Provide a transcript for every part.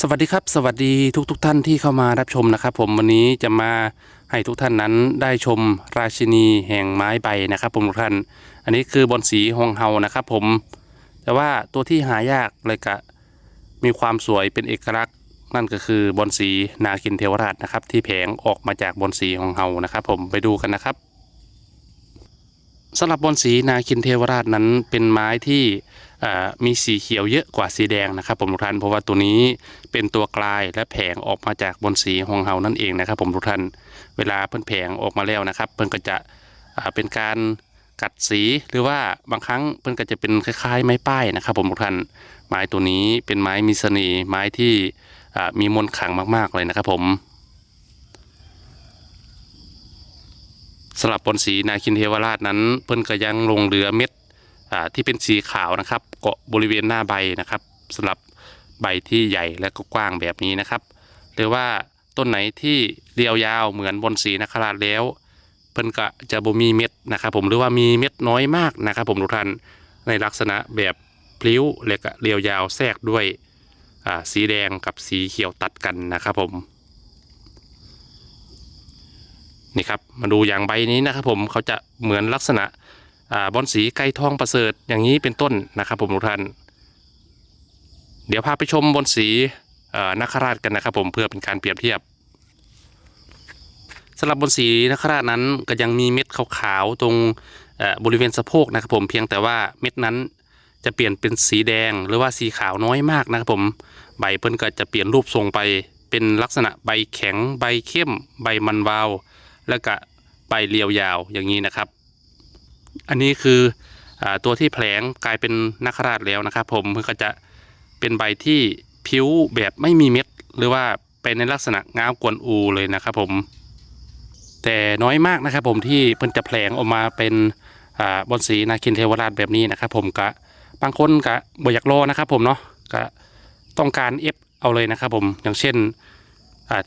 สวัสดีครับ สวัสดีทุกทท่านที่เข้ามารับชมนะครับ ผมวันนี้จะมาให้ทุกท่านนั้นได้ชมราชินีแห่งไม้ใบนะครับ ผมทุกท่าน อันนี้คือบอนสีฮองเฮานะครับ ผมแต่ว่าตัวที่หายากเลยกะมีความสวยเป็นเอกลักษณ์ นั่นก็คือบอนสีนาคินเทวราชนะครับ ที่แผงออกมาจากบอนสีฮองเฮานะครับ ผมไปดูกันนะครับ สำหรับบอนสีนาคินเทวราชนั้นเป็นไม้ที่มีสีเขียวเยอะกว่าสีแดงนะครับผมทุกท่านเพราะว่าตัวนี้เป็นตัวกลายและแผงออกมาจากบนสีฮองเฮานั่นเองนะครับผมทุกท่านเวลาเพิ่นแผงออกมาแล้วนะครับ เพิ่นก็จะเป็นการกัดสีหรือว่าบางครั้งเพิ่นก็จะเป็นคล้ายๆ ไม้ป้ายนะครับผมทุกท่านไม้ตัวนี้เป็นไม้มีเสน่ห์ไม้ที่มีมนต์ขลังมากๆเลยนะครับผม สำหรับบนสีนาคินเทวราชนั้น เพิ่นก็ยังลงเรือเม็ดที่เป็นสีขาวนะครับ เกาะบริเวณหน้าใบนะครับสำหรับใบที่ใหญ่และก็กว้างแบบนี้นะครับ หรือว่าต้นไหนที่เรียวยาวเหมือนบนสีนาคราชแล้ว เพิ่นก็จะบ่มีเม็ดนะครับ ผมหรือว่ามีเม็ดน้อยมากนะครับ ผมทุกท่านในลักษณะแบบพลิ้วและก็เรียวยาวแทรกด้วยสีแดงกับสีเขียวตัดกันนะครับผม นี่ครับมาดูอย่างใบนี้นะครับผมเขาจะเหมือนลักษณะอบอลสีไก่ทองประเสริฐอย่างนี้เป็นต้นนะครับผมทุกท่าน เดี๋ยวพาไปชมบอลสีนักราชกันนะครับผมเพื่อเป็นการเปรียบเทียบสำหรับบอลสีนักราชนั้นก็ยังมีเม็ดขาวๆตรงบริเวณสะโพกนะครับผมเพียงแต่ว่าเม็ดนั้นจะเปลี่ยนเป็นสีแดงหรือว่าสีขาวน้อยมากนะครับผมใบเพิ่นก็จะเปลี่ยนรูปทรงไปเป็นลักษณะใบแข็งใบเข้ม ใบมันวาว แล้วก็ใบเรียวยาวอย่างนี้นะครับ อันนี้คืออตัวที่แผลงกลายเป็นนักราชแล้วนะครับ ผมก็จะเป็นใบที่ผิวแบบไม่มีเม็ด หรือว่าเป็นในลักษณะง้าวกวนอูเลยนะครับ ผม แต่น้อยมากนะครับ ผมที่เพิ่นจะแผลงออกมาเป็นบอนสีนาคินเทวราชแบบนี้นะครับ ผมกะบางคนกะบ่อยากรอนะครับ ผมเนาะกะต้องการเอฟเอาเลยนะครับ ผมอย่างเช่น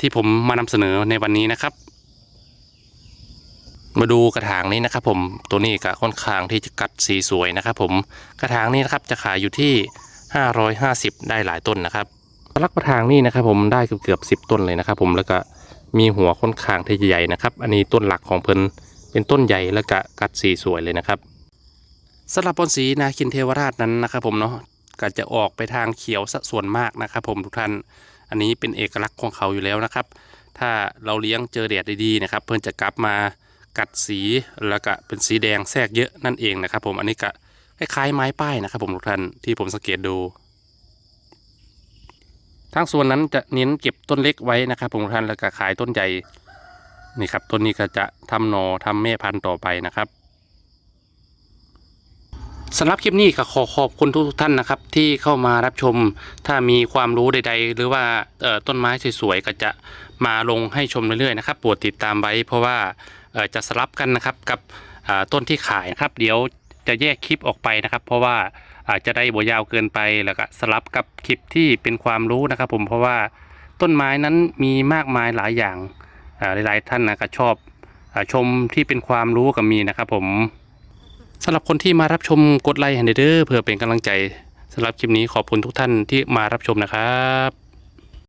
ที่ผมมานำเสนอในวันนี้นะครับ มาดูกระถางนี้นะครับผมตัวนี้ก็ค่อนข้างที่จะกัดสีสวยนะครับผมกระถางนี้นะครับจะขายอยู่ที่ 550 ได้หลายต้นนะครับลักกระถางนี้นะครับผมได้เกือบเกือบสิบต้นเลยนะครับผมแล้วก็มีหัวค่อนข้างที่จะใหญ่นะครับ อันนี้ต้นหลักของเพิ่นเป็นต้นใหญ่แล้วก็กัดสีสวยเลยนะครับสำหรับบอนสีนาคินเทวราชนั้นนะครับผมเนาะก็จะออกไปทางเขียวซะส่วนมากนะครับผมทุกท่านอันนี้เป็นเอกลักษณ์ของเขาอยู่แล้วนะครับ ถ้าเราเลี้ยงเจอแดดดีๆนะครับ เพิ่นจะกลับมา กัดสีแล้วก็เป็นสีแดงแทรกเยอะนั่นเองนะครับ ผมอันนี้ก็คล้ายๆไม้ป้ายนะครับผมทุกท่านที่ผมสังเกตดูทางส่วนนั้นจะเน้นเก็บต้นเล็กไว้นะครับผมทุกท่านแล้วก็ขายต้นใหญ่นี่ครับต้นนี้ก็จะทำหนอทำแม่พันธุ์ต่อไปนะครับสำหรับคลิปนี้ก็ขอขอบคุณทุกท่านนะครับ ที่เข้ามารับชมถ้ามีความรู้ใด ๆ หรือว่าต้นไม้สวยๆก็จะมาลงให้ชมเรื่อยๆนะครับโปรดติดตามไว้เพราะว่า จะสลับกันนะครับกับต้นที่ขายนะครับ เดี๋ยวจะแยกคลิปออกไปนะครับ เพราะว่าอาจจะได้บยาวเกินไปแล้วก็สลับกับคลิปที่เป็นความรู้นะครับ ผมเพราะว่าต้นไม้นั้นมีมากมายหลายอย่างหลายๆท่านนะก็ชอบชมที่เป็นความรู้ก็มีนะครับ ผมสำหรับคนที่มารับชมกดไลค์ให้เด้อเพื่อเป็นกำลังใจสำหรับคลิปนี้ขอบคุณทุกท่านที่มารับชมนะครับ